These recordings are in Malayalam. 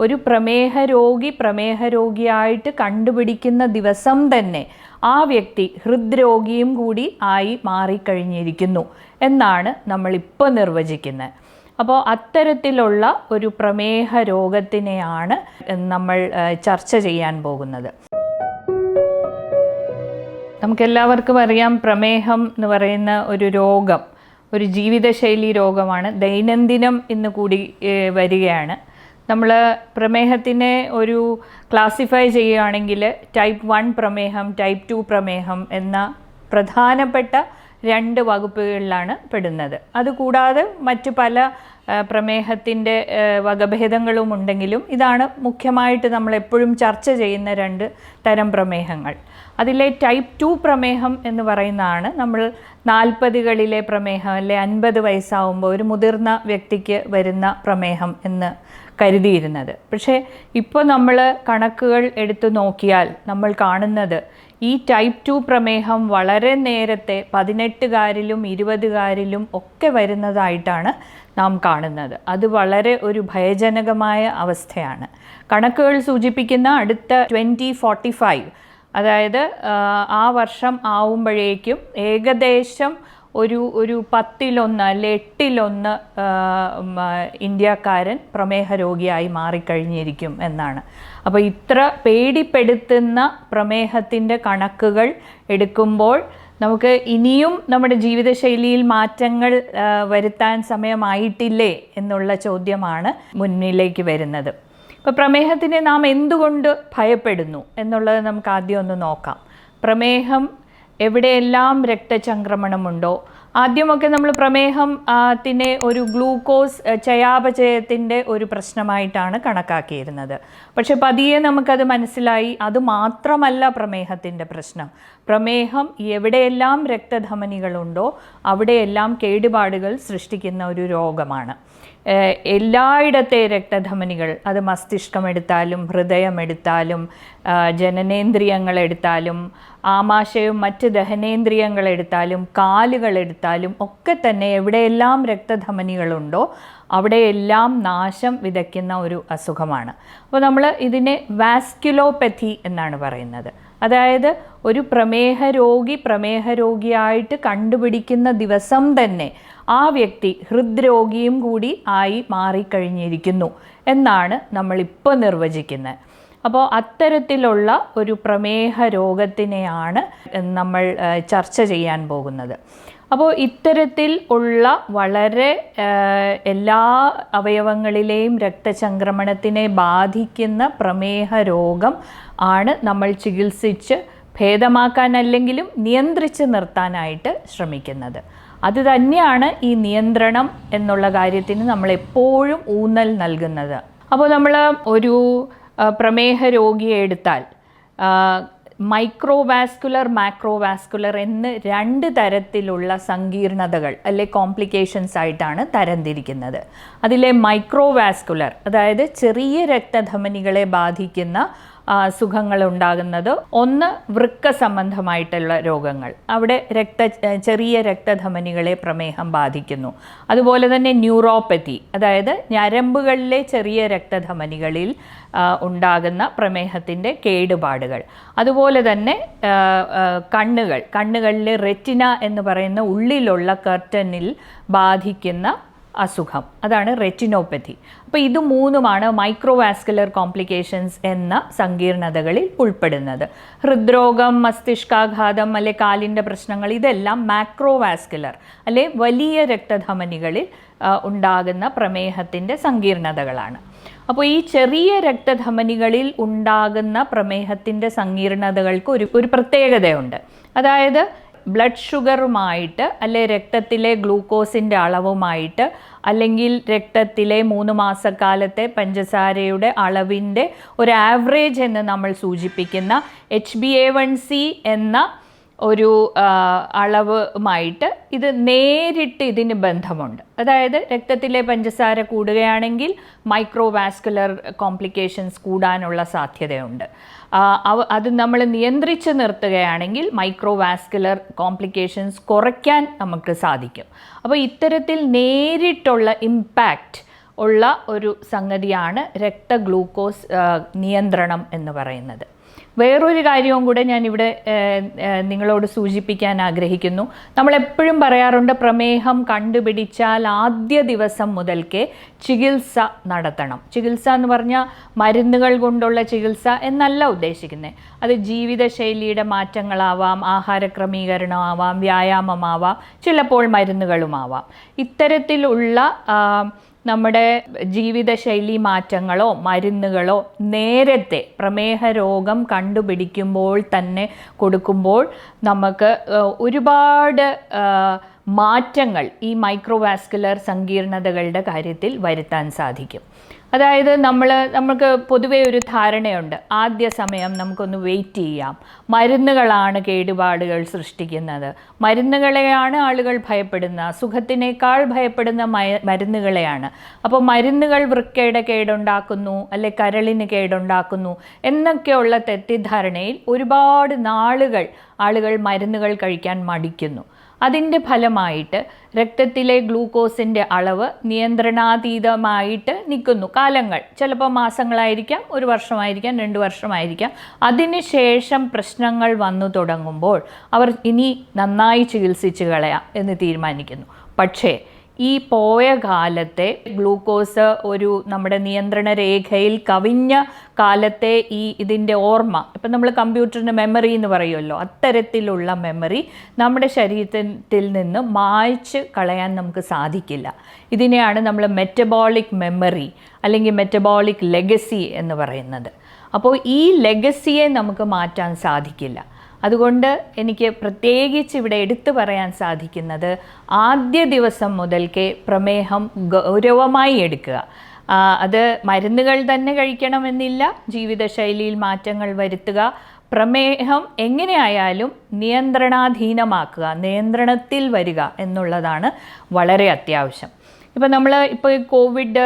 ഒരു പ്രമേഹ രോഗി പ്രമേഹ രോഗിയായിട്ട് കണ്ടുപിടിക്കുന്ന ദിവസം തന്നെ ആ വ്യക്തി ഹൃദ്രോഗിയും കൂടി ആയി മാറിക്കഴിഞ്ഞിരിക്കുന്നു എന്നാണ് നമ്മളിപ്പോൾ നിർവചിക്കുന്നത് അപ്പോൾ അത്തരത്തിലുള്ള ഒരു പ്രമേഹ രോഗത്തിനെയാണ് നമ്മൾ ചർച്ച ചെയ്യാൻ പോകുന്നത്. നമുക്കെല്ലാവർക്കും അറിയാം പ്രമേഹം എന്ന് പറയുന്ന ഒരു രോഗം ഒരു ജീവിതശൈലി രോഗമാണ്. ദൈനംദിനം ഇന്ന് കൂടി വരികയാണ്. നമ്മൾ പ്രമേഹത്തിനെ ഒരു ക്ലാസിഫൈ ചെയ്യുകയാണെങ്കിൽ ടൈപ്പ് വൺ പ്രമേഹം ടൈപ്പ് ടു പ്രമേഹം എന്ന പ്രധാനപ്പെട്ട രണ്ട് വകുപ്പുകളിലാണ് പെടുന്നത്. അതുകൂടാതെ മറ്റ് പല പ്രമേഹത്തിന്റെ വകഭേദങ്ങളും ഉണ്ടെങ്കിലും ഇതാണ് മുഖ്യമായിട്ട് നമ്മൾ എപ്പോഴും ചർച്ച ചെയ്യുന്ന രണ്ട് തരം പ്രമേഹങ്ങൾ. അതിലെ ടൈപ്പ് ടു പ്രമേഹം എന്ന് പറയുന്നതാണ് നമ്മൾ നാൽപ്പതുകളിലെ പ്രമേഹം അല്ലെ അൻപത് വയസ്സാവുമ്പോൾ ഒരു മുതിർന്ന വ്യക്തിക്ക് വരുന്ന പ്രമേഹം എന്ന് കരുതിയിരുന്നത്. പക്ഷേ ഇപ്പോൾ നമ്മൾ കണക്കുകൾ എടുത്തു നോക്കിയാൽ നമ്മൾ കാണുന്നത് ഈ ടൈപ്പ് ടു പ്രമേഹം വളരെ നേരത്തെ പതിനെട്ടുകാരിലും ഇരുപതുകാരിലും ഒക്കെ വരുന്നതായിട്ടാണ് നാം കാണുന്നത്. അത് വളരെ ഒരു ഭയജനകമായ അവസ്ഥയാണ്. കണക്കുകൾ സൂചിപ്പിക്കുന്ന അടുത്ത ട്വന്റി ഫോർട്ടി ഫൈവ് അതായത് ആ, വർഷം ആവുമ്പോഴേക്കും ഏകദേശം ഒരു ഒരു പത്തിലൊന്ന് അല്ലെ എട്ടിലൊന്ന് ഇന്ത്യക്കാരൻ പ്രമേഹ രോഗിയായി മാറിക്കഴിഞ്ഞിരിക്കും എന്നാണ്. അപ്പോൾ ഇത്ര പേടിപ്പെടുത്തുന്ന പ്രമേഹത്തിന്റെ കണക്കുകൾ എടുക്കുമ്പോൾ നമുക്ക് ഇനിയും നമ്മുടെ ജീവിതശൈലിയിൽ മാറ്റങ്ങൾ വരുത്താൻ സമയമായിട്ടില്ലേ എന്നുള്ള ചോദ്യമാണ് മുന്നിലേക്ക് വരുന്നത്. ഇപ്പോൾ പ്രമേഹത്തിനെ നാം എന്തുകൊണ്ട് ഭയപ്പെടുന്നു എന്നുള്ളത് നമുക്ക് ആദ്യം ഒന്ന് നോക്കാം. പ്രമേഹം എവിടെയെല്ലാം രക്തചംക്രമണമുണ്ടോ? ആദ്യമൊക്കെ നമ്മൾ പ്രമേഹം തിനെ ഒരു ഗ്ലൂക്കോസ് ചയാപചയത്തിന്റെ ഒരു പ്രശ്നമായിട്ടാണ് കണക്കാക്കിയിരുന്നത്. പക്ഷെ പതിയെ നമുക്കത് മനസ്സിലായി. അത് മാത്രമല്ല പ്രമേഹത്തിന്റെ പ്രശ്നം. പ്രമേഹം എവിടെയെല്ലാം രക്തധമനികളുണ്ടോ അവിടെയെല്ലാം കേടുപാടുകൾ സൃഷ്ടിക്കുന്ന ഒരു രോഗമാണ്. എല്ലായിടത്തെ രക്തധമനികൾ അത് മസ്തിഷ്കം എടുത്താലും ഹൃദയം എടുത്താലും ജനനേന്ദ്രിയങ്ങൾ എടുത്താലും ആമാശയവും മറ്റ് ദഹനേന്ദ്രിയങ്ങൾ എടുത്താലും കാലുകൾ എടുത്താലും ഒക്കെ തന്നെ എവിടെയെല്ലാം രക്തധമനികളുണ്ടോ അവിടെയെല്ലാം നാശം വിതയ്ക്കുന്ന ഒരു അസുഖമാണ്. അപ്പോൾ നമ്മൾ ഇതിനെ വാസ്ക്യുലോപ്പതി എന്നാണ് പറയുന്നത്. അതായത് ഒരു പ്രമേഹ രോഗി പ്രമേഹ രോഗിയായിട്ട് കണ്ടുപിടിക്കുന്ന ദിവസം തന്നെ ആ വ്യക്തി ഹൃദ്രോഗിയും കൂടി ആയി മാറിക്കഴിഞ്ഞിരിക്കുന്നു എന്നാണ് നമ്മളിപ്പോൾ നിർവചിക്കുന്നത് അപ്പോൾ അത്തരത്തിലുള്ള ഒരു പ്രമേഹ രോഗത്തിനെയാണ് നമ്മൾ ചർച്ച ചെയ്യാൻ പോകുന്നത്. അപ്പോൾ ഇത്തരത്തിൽ ഉള്ള വളരെ എല്ലാ അവയവങ്ങളിലെയും രക്തചംക്രമണത്തിനെ ബാധിക്കുന്ന പ്രമേഹ രോഗം ആണ് നമ്മൾ ചികിത്സിച്ച് ഭേദമാക്കാനല്ലെങ്കിലും നിയന്ത്രിച്ച് നിർത്താനായിട്ട് ശ്രമിക്കുന്നത്. അത് തന്നെയാണ് ഈ നിയന്ത്രണം എന്നുള്ള കാര്യത്തിന് നമ്മൾ എപ്പോഴും ഊന്നൽ നൽകുന്നത്. അപ്പോൾ നമ്മൾ ഒരു പ്രമേഹ രോഗിയെ എടുത്താൽ മൈക്രോവാസ്കുലർ മാക്രോവാസ്കുലർ എന്ന് രണ്ട് തരത്തിലുള്ള സങ്കീർണതകൾ അല്ലെ കോംപ്ലിക്കേഷൻസ് ആയിട്ടാണ് തരംതിരിക്കുന്നത്. അതിലെ മൈക്രോവാസ്കുലർ അതായത് ചെറിയ രക്തധമനികളെ ബാധിക്കുന്ന ആ, സുഖങ്ങൾ ഉണ്ടാകുന്നത് ഒന്ന് വൃക്ക സംബന്ധമായിട്ടുള്ള രോഗങ്ങൾ. അവിടെ രക്ത ചെറിയ രക്തധമനികളെ പ്രമേഹം ബാധിക്കുന്നു. അതുപോലെ തന്നെ ന്യൂറോപ്പതി അതായത് ഞരമ്പുകളിലെ ചെറിയ രക്തധമനികളിൽ ഉണ്ടാകുന്ന പ്രമേഹത്തിന്റെ കേടുപാടുകൾ. അതുപോലെ തന്നെ കണ്ണുകൾ. കണ്ണുകളിലെ റെറ്റിന എന്ന് പറയുന്ന ഉള്ളിലുള്ള കർട്ടനിൽ ബാധിക്കുന്ന അസുഖം. അതാണ് റെറ്റിനോപ്പതി. അപ്പോൾ ഇത് മൂന്നുമാണ് മൈക്രോവാസ്കുലർ കോംപ്ലിക്കേഷൻസ് എന്ന സങ്കീർണതകളിൽ ഉൾപ്പെടുന്നത്. ഹൃദ്രോഗം മസ്തിഷ്കാഘാതം അല്ലെ കാലിന്റെ പ്രശ്നങ്ങൾ ഇതെല്ലാം മാക്രോവാസ്കുലർ അല്ലെ വലിയ രക്തധമനികളിൽ ഉണ്ടാകുന്ന പ്രമേഹത്തിന്റെ സങ്കീർണതകളാണ്. അപ്പോൾ ഈ ചെറിയ രക്തധമനികളിൽ ഉണ്ടാകുന്ന പ്രമേഹത്തിന്റെ സങ്കീർണതകൾക്ക് ഒരു ഒരു പ്രത്യേകതയുണ്ട്. അതായത് ബ്ലഡ് ഷുഗറുമായിട്ട് അല്ലെ രക്തത്തിലെ ഗ്ലൂക്കോസിന്റെ അളവുമായിട്ട് അല്ലെങ്കിൽ രക്തത്തിലെ മൂന്ന് മാസക്കാലത്തെ പഞ്ചസാരയുടെ അളവിന്റെ ഒരു ആവറേജ് എന്ന് നമ്മൾ സൂചിപ്പിക്കുന്ന H B A one C എന്ന ഒരു അളവുമായിട്ട് ഇത് നേരിട്ട് ഇതിന് ബന്ധമുണ്ട്. അതായത് രക്തത്തിലെ പഞ്ചസാര കൂടുകയാണെങ്കിൽ മൈക്രോവാസ്കുലർ കോംപ്ലിക്കേഷൻസ് കൂടാനുള്ള സാധ്യതയുണ്ട്. അത് നമ്മൾ നിയന്ത്രിച്ച് നിർത്തുകയാണെങ്കിൽ മൈക്രോവാസ്കുലർ കോംപ്ലിക്കേഷൻസ് കുറയ്ക്കാൻ നമുക്ക് സാധിക്കും. അപ്പോൾ ഇത്തരത്തിൽ നേരിട്ടുള്ള ഇമ്പാക്റ്റ് ഉള്ള ഒരു സംഗതിയാണ് രക്തഗ്ലൂക്കോസ് ഗ്ലൂക്കോസ് നിയന്ത്രണം എന്ന് പറയുന്നത്. വേറൊരു കാര്യവും കൂടെ ഞാൻ ഇവിടെ നിങ്ങളോട് സൂചിപ്പിക്കാൻ ആഗ്രഹിക്കുന്നു. നമ്മൾ എപ്പോഴും പറയാറുണ്ട് പ്രമേഹം കണ്ടുപിടിച്ചാൽ ആദ്യ ദിവസം മുതൽക്കേ ചികിത്സ നടത്തണം. ചികിത്സ എന്ന് പറഞ്ഞാൽ മരുന്നുകൾ കൊണ്ടുള്ള ചികിത്സ എന്നല്ല ഉദ്ദേശിക്കുന്നത് അത് ജീവിതശൈലിയുടെ മാറ്റങ്ങളാവാം ആഹാര ക്രമീകരണമാവാം വ്യായാമമാവാം ചിലപ്പോൾ മരുന്നുകളുമാവാം. ഇത്തരത്തിലുള്ള നമ്മുടെ ജീവിതശൈലി മാറ്റങ്ങളോ മരുന്നുകളോ നേരത്തെ പ്രമേഹ രോഗം കണ്ടുപിടിക്കുമ്പോൾ തന്നെ കൊടുക്കുമ്പോൾ നമുക്ക് ഒരുപാട് മാറ്റങ്ങൾ ഈ മൈക്രോവാസ്കുലർ സങ്കീർണതകളുടെ കാര്യത്തിൽ വരുത്താൻ സാധിക്കും. അതായത് നമ്മൾ നമുക്ക് പൊതുവേ ഒരു ധാരണയുണ്ട്. ആദ്യ സമയം നമുക്കൊന്ന് വെയിറ്റ് ചെയ്യാം. മരുന്നുകളാണ് കേടുപാടുകൾ സൃഷ്ടിക്കുന്നത്. മരുന്നുകളെയാണ് ആളുകൾ ഭയപ്പെടുന്ന സുഖത്തിനേക്കാൾ ഭയപ്പെടുന്ന മരുന്നുകളെയാണ്. അപ്പോൾ മരുന്നുകൾ വൃക്കയുടെ കേടുണ്ടാക്കുന്നു അല്ലെ കരളിന് കേടുണ്ടാക്കുന്നു എന്നൊക്കെയുള്ള തെറ്റിദ്ധാരണയിൽ ഒരുപാട് നാളുകൾ ആളുകൾ മരുന്നുകൾ കഴിക്കാൻ മടിക്കുന്നു. അതിന്റെ ഫലമായിട്ട് രക്തത്തിലെ ഗ്ലൂക്കോസിന്റെ അളവ് നിയന്ത്രണാതീതമായിട്ട് നിൽക്കുന്നു. കാലങ്ങൾ ചിലപ്പോൾ മാസങ്ങളായിരിക്കാം ഒരു വർഷമായിരിക്കാം രണ്ട് വർഷമായിരിക്കാം. അതിനുശേഷം പ്രശ്നങ്ങൾ വന്നു തുടങ്ങുമ്പോൾ അവർ ഇനി നന്നായി ചികിത്സിച്ച് കളയാം എന്ന് തീരുമാനിക്കുന്നു. പക്ഷേ ഈ പോയ കാലത്തെ ഗ്ലൂക്കോസ് ഒരു നമ്മുടെ നിയന്ത്രണ രേഖയിൽ കവിഞ്ഞ കാലത്തെ ഈ ഇതിന്റെ ഓർമ്മ. ഇപ്പം നമ്മൾ കമ്പ്യൂട്ടറിന്റെ മെമ്മറി എന്ന് പറയുമല്ലോ അത്തരത്തിലുള്ള മെമ്മറി നമ്മുടെ ശരീരത്തിൽ നിന്ന് മായ്ച്ച് കളയാൻ നമുക്ക് സാധിക്കില്ല. ഇതിനെയാണ് നമ്മൾ മെറ്റബോളിക് മെമ്മറി അല്ലെങ്കിൽ മെറ്റബോളിക് ലെഗസി എന്ന് പറയുന്നത്. അപ്പോൾ ഈ ലെഗസിയെ നമുക്ക് മാറ്റാൻ സാധിക്കില്ല. അതുകൊണ്ട് എനിക്ക് പ്രത്യേകിച്ച് ഇവിടെ എടുത്തു പറയാൻ സാധിക്കുന്നത് ആദ്യ ദിവസം മുതൽക്കേ പ്രമേഹം ഗൗരവമായി എടുക്കുക. അത് മരുന്നുകൾ തന്നെ കഴിക്കണമെന്നില്ല ജീവിതശൈലിയിൽ മാറ്റങ്ങൾ വരുത്തുക. പ്രമേഹം എങ്ങനെയായാലും നിയന്ത്രണാധീനമാക്കുക നിയന്ത്രണത്തിൽ വരിക എന്നുള്ളതാണ് വളരെ അത്യാവശ്യം. ഇപ്പം നമ്മൾ ഇപ്പോൾ ഈ കോവിഡ്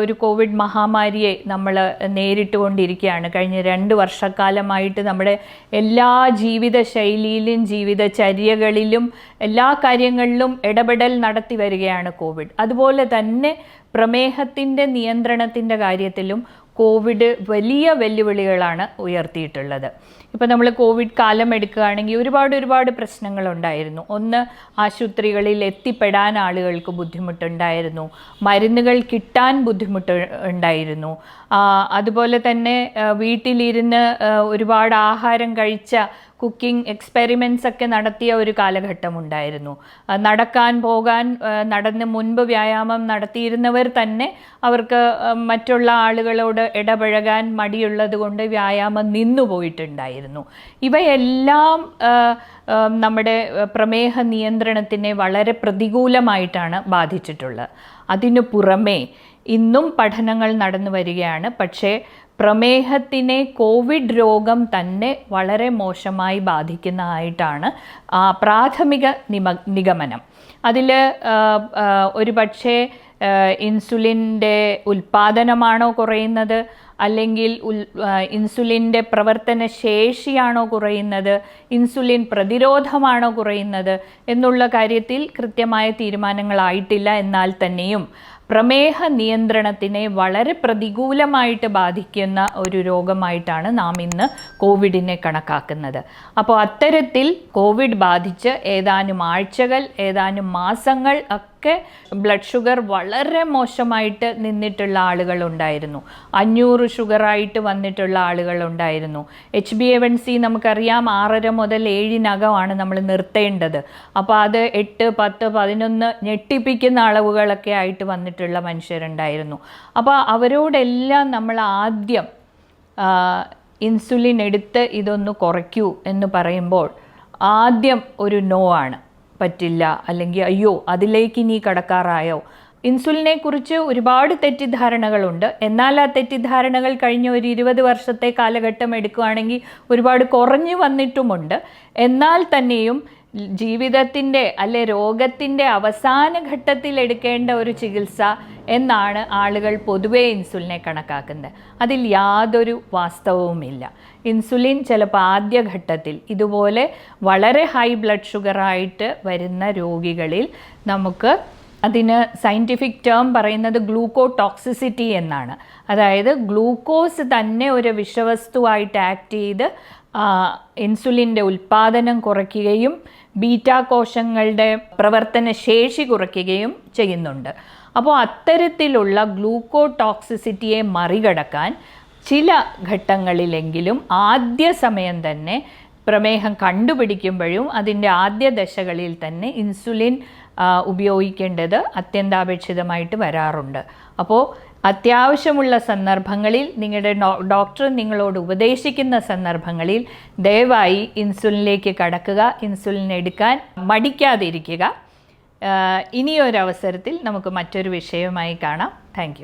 ഒരു കോവിഡ് മഹാമാരിയെ നമ്മൾ നേരിട്ടുകൊണ്ടിരിക്കുകയാണ്. കഴിഞ്ഞ രണ്ട് വർഷക്കാലമായിട്ട് നമ്മുടെ എല്ലാ ജീവിതശൈലിയിലും ജീവിതചര്യകളിലും എല്ലാ കാര്യങ്ങളിലും ഇടപെടൽ നടത്തി വരികയാണ് കോവിഡ് അതുപോലെ തന്നെ പ്രമേഹത്തിന്റെ നിയന്ത്രണത്തിന്റെ കാര്യത്തിലും കോവിഡ് വലിയ വെല്ലുവിളികളാണ് ഉയർത്തിയിട്ടുള്ളത്. ഇപ്പോൾ നമ്മൾ കോവിഡ് കാലം എടുക്കുകയാണെങ്കിൽ ഒരുപാട് ഒരുപാട് പ്രശ്നങ്ങളുണ്ടായിരുന്നു. ഒന്ന് ആശുപത്രികളിൽ എത്തിപ്പെടാൻ ആളുകൾക്ക് ബുദ്ധിമുട്ടുണ്ടായിരുന്നു. മരുന്നുകൾ കിട്ടാൻ ബുദ്ധിമുട്ട് ഉണ്ടായിരുന്നു. അതുപോലെ തന്നെ വീട്ടിലിരുന്ന് ഒരുപാട് ആഹാരം കഴിച്ച കുക്കിംഗ് എക്സ്പെരിമെന്റ്സ് ഒക്കെ നടത്തിയ ഒരു കാലഘട്ടം ഉണ്ടായിരുന്നു നടക്കാൻ പോകാൻ നടന്ന് മുൻപ് വ്യായാമം നടത്തിയിരുന്നവർ തന്നെ അവർക്ക് മറ്റുള്ള ആളുകളോട് ഇടപഴകാൻ മടിയുള്ളത് കൊണ്ട് വ്യായാമം നിന്നുപോയിട്ടുണ്ടായിരുന്നു ഇവയെല്ലാം നമ്മുടെ പ്രമേഹ നിയന്ത്രണത്തിനെ വളരെ പ്രതികൂലമായിട്ടാണ് ബാധിച്ചിട്ടുള്ളത്. അതിനു പുറമേ ഇന്നും പഠനങ്ങൾ നടന്നു വരികയാണ്. പക്ഷേ പ്രമേഹത്തിനെ കോവിഡ് രോഗം തന്നെ വളരെ മോശമായി ബാധിക്കുന്നതായിട്ടാണ് പ്രാഥമിക നിമ നിഗമനം. അതിൽ ഒരു പക്ഷേ ഇൻസുലിന്റെ ഉൽപ്പാദനമാണോ കുറയുന്നത്? അല്ലെങ്കിൽ ഉൽ ഇൻസുലിന്റെ പ്രവർത്തന ശേഷിയാണോ കുറയുന്നത്? ഇൻസുലിൻ പ്രതിരോധമാണോ കുറയുന്നത്? എന്നുള്ള കാര്യത്തിൽ കൃത്യമായ തീരുമാനങ്ങളായിട്ടില്ല. എന്നാൽ തന്നെയും പ്രമേഹ നിയന്ത്രണത്തിനെ വളരെ പ്രതികൂലമായിട്ട് ബാധിക്കുന്ന ഒരു രോഗമായിട്ടാണ് നാം ഇന്ന് കോവിഡിനെ കണക്കാക്കുന്നത്. അപ്പോൾ അത്തരത്തിൽ കോവിഡ് ബാധിച്ച് ഏതാനും ആഴ്ചകൾ ഏതാനും മാസങ്ങൾ ഒക്കെ ബ്ലഡ് ഷുഗർ വളരെ മോശമായിട്ട് നിന്നിട്ടുള്ള ആളുകളുണ്ടായിരുന്നു. അഞ്ഞൂറ് ഷുഗറായിട്ട് വന്നിട്ടുള്ള ആളുകളുണ്ടായിരുന്നു. H B A one C നമുക്കറിയാം ആറര മുതൽ ഏഴിനകമാണ് നമ്മൾ നിർത്തേണ്ടത്. അപ്പോൾ അത് എട്ട് പത്ത് പതിനൊന്ന് ഞെട്ടിപ്പിക്കുന്ന അളവുകളൊക്കെ ആയിട്ട് വന്നിട്ടുള്ള മനുഷ്യരുണ്ടായിരുന്നു. അപ്പോൾ അവരോടെല്ലാം നമ്മൾ ആദ്യം ഇൻസുലിൻ എടുത്ത് ഇതൊന്ന് കുറയ്ക്കൂ എന്ന് പറയുമ്പോൾ ആദ്യം ഒരു നോ ആണ്. പറ്റില്ല. അല്ലെങ്കിൽ അയ്യോ അതിലേക്ക് ഇനി കടക്കാറായോ? ഇൻസുലിനെ കുറിച്ച് ഒരുപാട് തെറ്റിദ്ധാരണകളുണ്ട്. എന്നാൽ ആ തെറ്റിദ്ധാരണകൾ കഴിഞ്ഞ ഒരു ഇരുപത് വർഷത്തെ കാലഘട്ടം എടുക്കുകയാണെങ്കിൽ ഒരുപാട് കുറഞ്ഞു വന്നിട്ടുമുണ്ട്. എന്നാൽ തന്നെയും ജീവിതത്തിന്റെ അല്ലെ രോഗത്തിന്റെ അവസാന ഘട്ടത്തിൽ എടുക്കേണ്ട ഒരു ചികിത്സ എന്നാണ് ആളുകൾ പൊതുവേ ഇൻസുലിനെ കണക്കാക്കുന്നത്. അതിൽ യാതൊരു വാസ്തവവുമില്ല. ഇൻസുലിൻ ചിലപ്പോൾ ആദ്യ ഘട്ടത്തിൽ ഇതുപോലെ വളരെ ഹൈ ബ്ലഡ് ഷുഗറായിട്ട് വരുന്ന രോഗികളിൽ നമുക്ക് അതിന് സയന്റിഫിക് ടേം പറയുന്നത് ഗ്ലൂക്കോ ടോക്സിസിറ്റി എന്നാണ്. അതായത് ഗ്ലൂക്കോസ് തന്നെ ഒരു വിഷവസ്തുവായിട്ട് ആക്ട് ചെയ്ത് ഇൻസുലിന്റെ ഉൽപ്പാദനം കുറയ്ക്കുകയും ബീറ്റാ കോശങ്ങളുടെ പ്രവർത്തന ശേഷി കുറയ്ക്കുകയും ചെയ്യുന്നുണ്ട്. അപ്പോൾ അത്തരത്തിലുള്ള ഗ്ലൂക്കോ ടോക്സിസിറ്റിയെ മറികടക്കാൻ ചില ഘട്ടങ്ങളിലെങ്കിലും ആദ്യ സമയം തന്നെ പ്രമേഹം കണ്ടുപിടിക്കുമ്പോഴും അതിന്റെ ആദ്യ ദശകളിൽ തന്നെ ഇൻസുലിൻ ഉപയോഗിക്കേണ്ടത് അത്യന്താപേക്ഷിതമായിട്ട് വരാറുണ്ട്. അപ്പോൾ അത്യാവശ്യമുള്ള സന്ദർഭങ്ങളിൽ നിങ്ങളുടെ ഡോക്ടർ നിങ്ങളോട് ഉപദേശിക്കുന്ന സന്ദർഭങ്ങളിൽ ദയവായി ഇൻസുലിനിലേക്ക് കടക്കുക ഇൻസുലിൻ എടുക്കാൻ മടിക്കാതിരിക്കുക. ഇനിയൊരവസരത്തിൽ നമുക്ക് മറ്റൊരു വിഷയവുമായി കാണാം. താങ്ക്